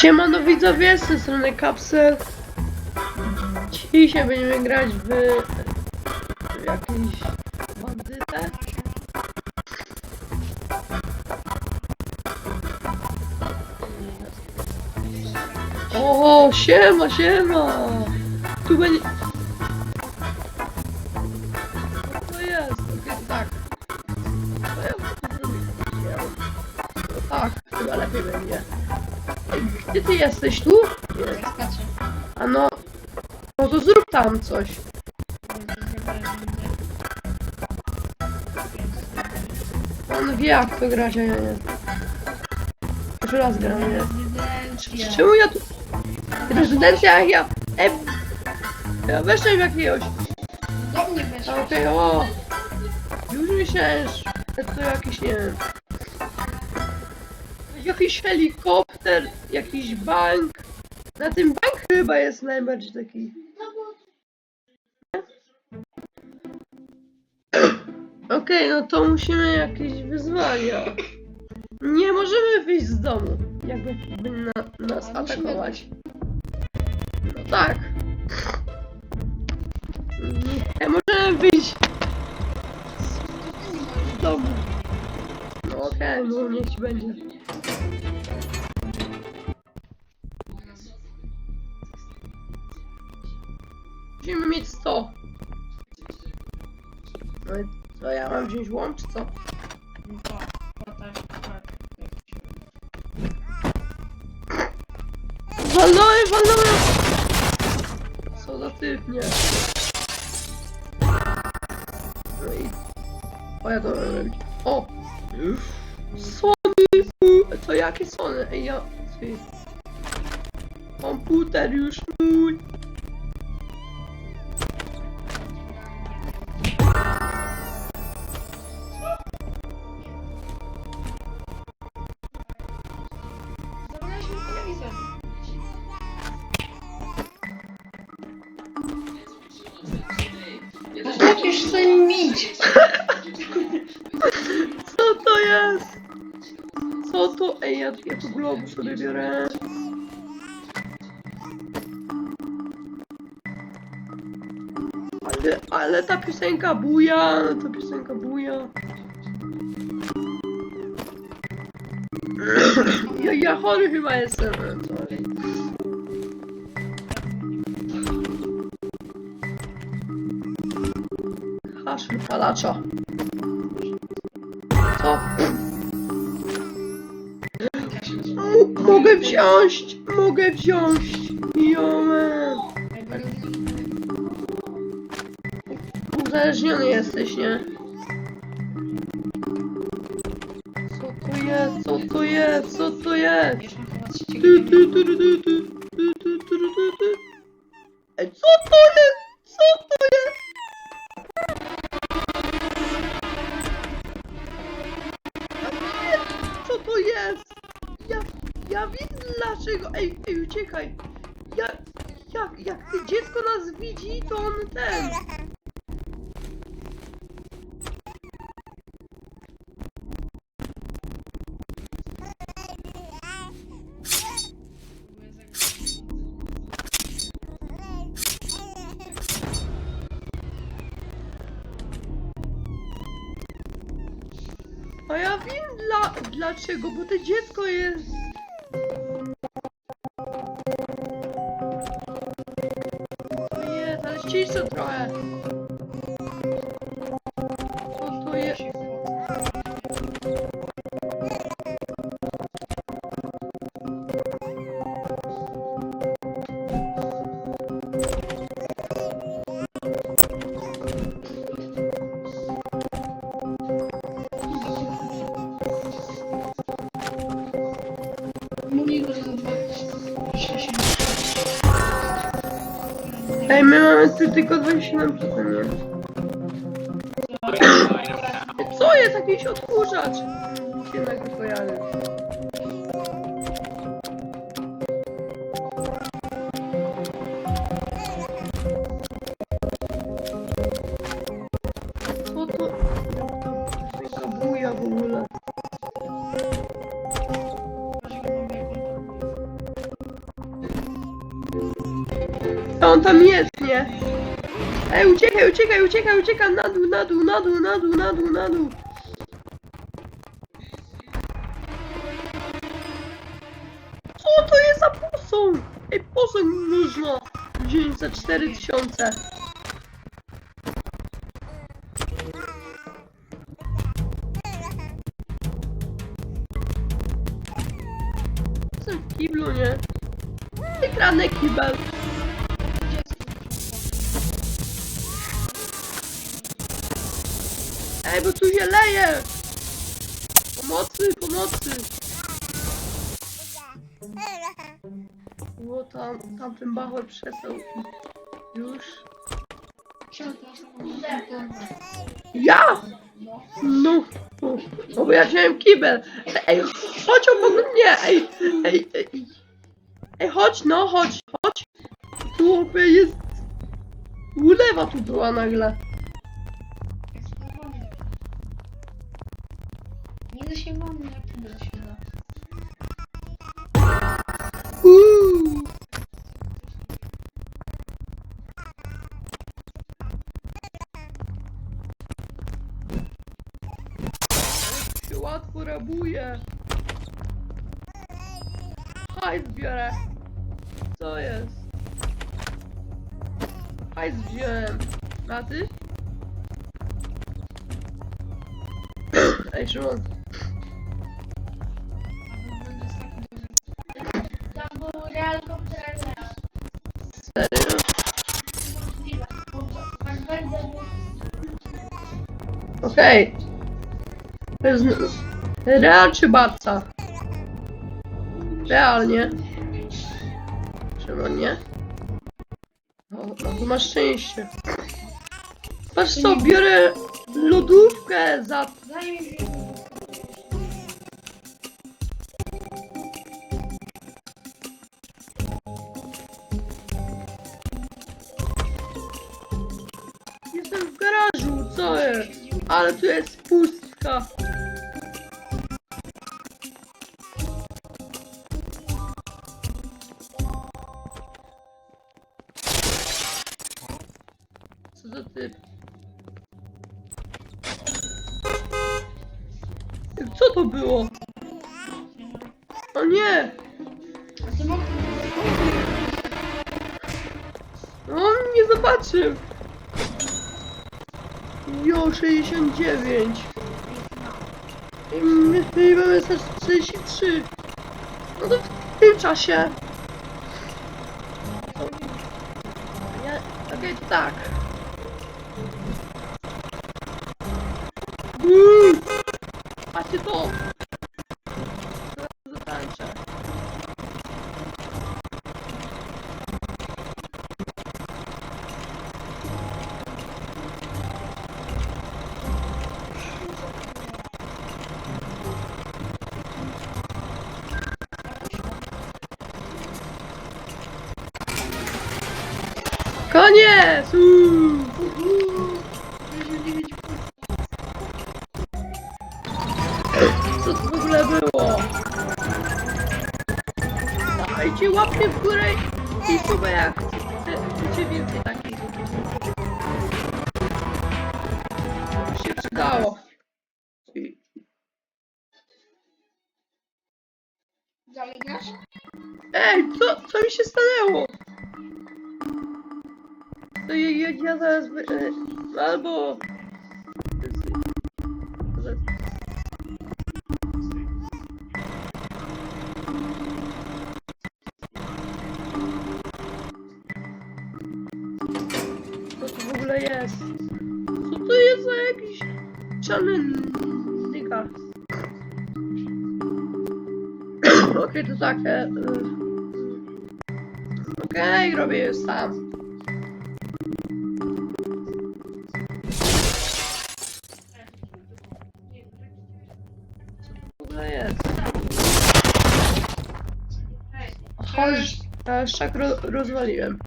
Siemano widzowie, z tej strony Kapsel. Dzisiaj będziemy grać w, w jakiś bandytę. O, siema, siema! Tu będzie... Co to jest? Okej, tak. Co ja? No tak, chyba lepiej będzie. Ty jesteś? Tu? Nie. Skacze. A no... No to zrób tam coś. On wie jak to grać, a ja nie. Jeszcze raz gram, nie? Rezydencja. Czemu ja tu... Rezydencja jak ja... Ej... Ja weszłem w jakiegoś... Do mnie A, weszło. Okej, o! Już myślałem, że to jakiś, nie wiem... Jakiś helikopter, jakiś bank. Na tym bank chyba jest najbardziej taki... Okej, no to musimy jakieś wyzwania. Nie możemy wyjść z domu, jakby by na, nas A musimy atakować. No tak. Nie możemy wyjść z domu. No okej, no niech ci będzie. Walnąłem, walnąłem! Co za typ, nie. No. O, ja to robić. O! Sony! To jakie Sony? Ej, ja... Ty. Komputer już mój! Zabraliśmy telewizor. Zostawisz sobie mić. Co to jest? Co to? Ej, ja, ja tu globu sobie biorę. Ale, ale ta piosenka buja, ta piosenka buja. Ja, ja chory chyba jestem. Sorry. Hasz wypalacza. Co? M- mogę wziąć! Mogę wziąć! Jome! Uzależniony jesteś, nie? Co to jest? Co to jest? Co to jest? Tu, tu, tu, tu, tu, dlaczego. Ej, ej, uciekaj. Ja, jak, jak ty dziecko nas widzi, to on ten. A ja wiem dla, dlaczego, bo to dziecko jest... subscribe. Ej, my mamy tu tylko 27 sekund, nie? Co jest? Jakiś odkurzacz! Jednak to kojarzy. Co to? To on tam jest, Ej, uciekaj, uciekaj, uciekaj, uciekaj, na dół, na dół, na dół, na dół, na dół, na dół. Co to jest za posąg? Ej, posąg można wziąć za 4000. Co w kiblu, nie? Wygrany kibel. Pomocy, pomocy! Było tam, tamten bachor przestał. Już. Ja! No, no, bo ja wziąłem kibel. Ej, chodź obok mnie, ej, ej, ej. Ej, chodź, no, chodź, chodź. Tu jest... Ulewa tu była nagle. Nie zasięgamy, jak to zasięga. Łatwo rabuje. Hajs biorę. Co jest? Hajs wziąłem. A ty? Ej, Szymon. Okej. To jest Real czy Barca? Realnie. Czemu nie? O, to masz szczęście. Patrz co, biorę lodówkę za... Daj Ale tu jest pustka. Co za typ? Co to było? O nie! On nie zobaczył! Jo, 69. I my my mamy 43. No to w tym czasie. Ja, okej, to tak. Uuu, patrzcie to! Koniec! Uuu. Co to w ogóle było? Dajcie łapkę w górę i suba jak chce- chcecie więcej takich. To się przydało. Grasz? Ej, co, co mi się stanęło? To ja, ja, ja zaraz wy, e, albo... Co to w ogóle jest? Co to jest za jakiś czarny dyga? Okej, to tak. E, e, Okej, robię już sam. Aż, aż szak ro rozwaliłem.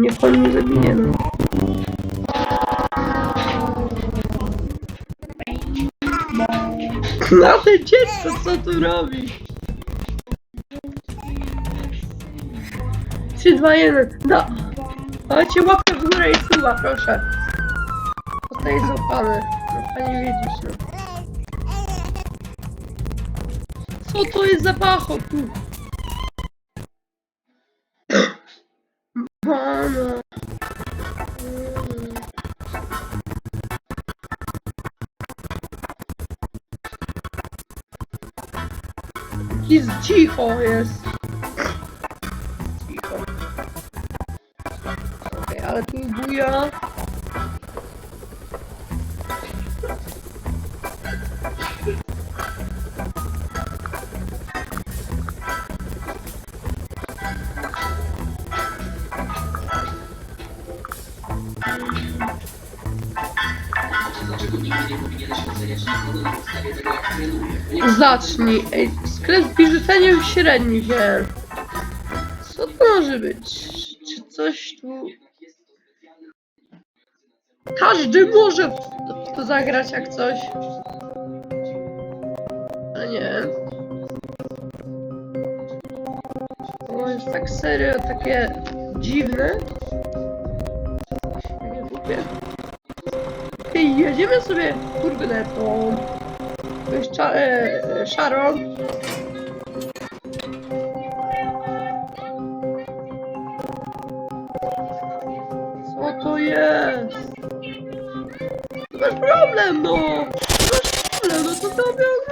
Niech pan mnie zabinie, no. Na te dziecko, co tu robi? 3, 2, 1, no. Dajcie łapkę w górę i suba, proszę. Jest złapany. No, panie widzisz, no. Co to jest za pacho, tu? Jest cicho jest. Cicho. Okej, ale tu buja. Zacznij. Ej, sklep z biżuteriem średni wziąłem. Co to może być? Czy coś tu... Każdy może w to, w to zagrać jak coś. Ale nie. To jest tak serio takie dziwne. Nie lubię. Okej, jedziemy sobie. To jest cza- e, szarą. Co to jest? To masz problem, no! To masz problem, no to to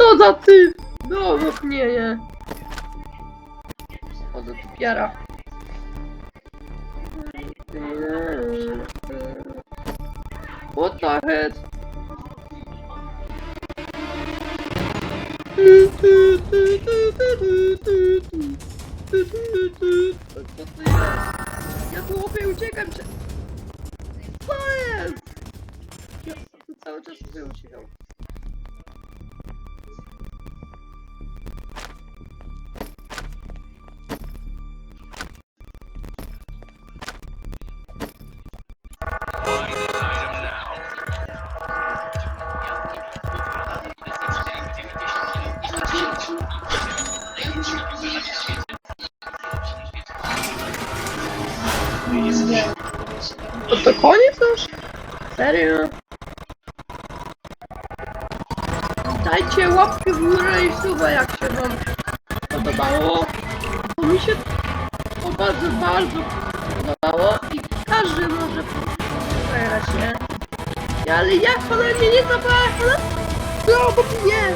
Co za ty? No, nie. O, do typiara. What the heck? Co to jest? Ja tu łapię, uciekam cię. Co jest? Ja cały czas sobie uciekam. To to koniec już? Serio? Dajcie łapkę w górę i suba jak się wam podobało. Bo mi się to bardzo, bardzo podobało i każdy może zagrać, nie? Ja, ale jak ona mnie nie zabrała? No, bo nie,